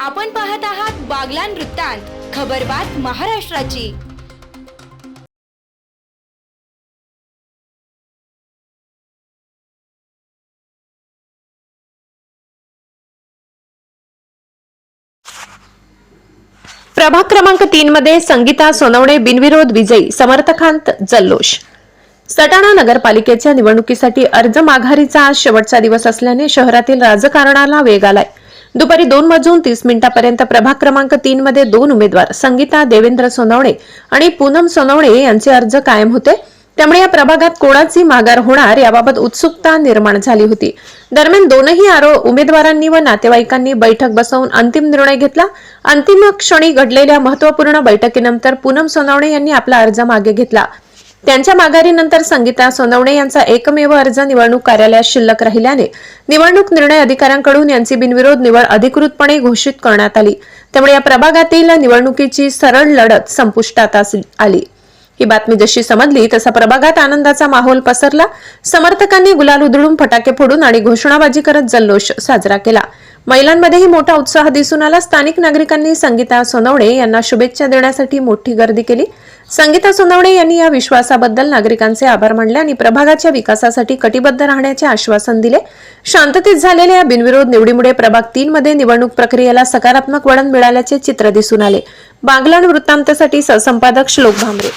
आपण पाहत आहात बागलान वृत्तांत खबरबात महाराष्ट्राची. प्रभाग क्रमांक तीन मध्ये संगीता सोनवणे बिनविरोध विजयी समर्थकांत जल्लोष. सटाणा नगरपालिकेच्या निवडणुकीसाठी अर्ज माघारीचा आज शेवटचा दिवस असल्याने शहरातील राजकारणाला वेग आलाय. दुपारी दोन वाजून तीस मिनिटांपर्यंत प्रभाग क्रमांक तीन मध्ये दोन उमेदवार संगीता देवेंद्र सोनवणे आणि पूनम सोनवणे यांचे अर्ज कायम होते. त्यामुळे या प्रभागात कोणाची माघार होणार याबाबत उत्सुकता निर्माण झाली होती. दरम्यान दोनही आरोप उमेदवारांनी व नातेवाईकांनी बैठक बसवून अंतिम निर्णय घेतला. अंतिम क्षणी घडलेल्या महत्त्वपूर्ण बैठकीनंतर पूनम सोनवणे यांनी आपला अर्ज मागे घेतला. त्यांच्या माघारीनंतर संगीता सोनवणे यांचा एकमेव अर्ज निवडणूक कार्यालयात शिल्लक राहिल्याने निवडणूक निर्णय अधिकाऱ्यांकडून यांची बिनविरोध निवड अधिकृतपणे घोषित करण्यात आली. त्यामुळे या प्रभागातील निवडणुकीची सरळ लढत संपुष्टात आली. ही बातमी जशी समजली तसा प्रभागात आनंदाचा माहोल पसरला. समर्थकांनी गुलाल उधळून फटाके फोडून आणि घोषणाबाजी करत जल्लोष साजरा केला. महिलांमध्येही मोठा उत्साह दिसून आला. स्थानिक नागरिकांनी संगीता सोनवणे यांना शुभेच्छा देण्यासाठी मोठी गर्दी केली. संगीता सोनवणे यांनी या विश्वासाबद्दल नागरिकांचे आभार मानले आणि प्रभागाच्या विकासासाठी कटिबद्ध राहण्याचे आश्वासन दिले. शांततेत झालेल्या या बिनविरोध निवडीमुळे प्रभाग तीन मध्ये निवडणूक प्रक्रियेला सकारात्मक वळण मिळाल्याचे चित्र दिसून आले. बागलाण वृत्तांतसाठी सहसंपादक श्लोक भांबरे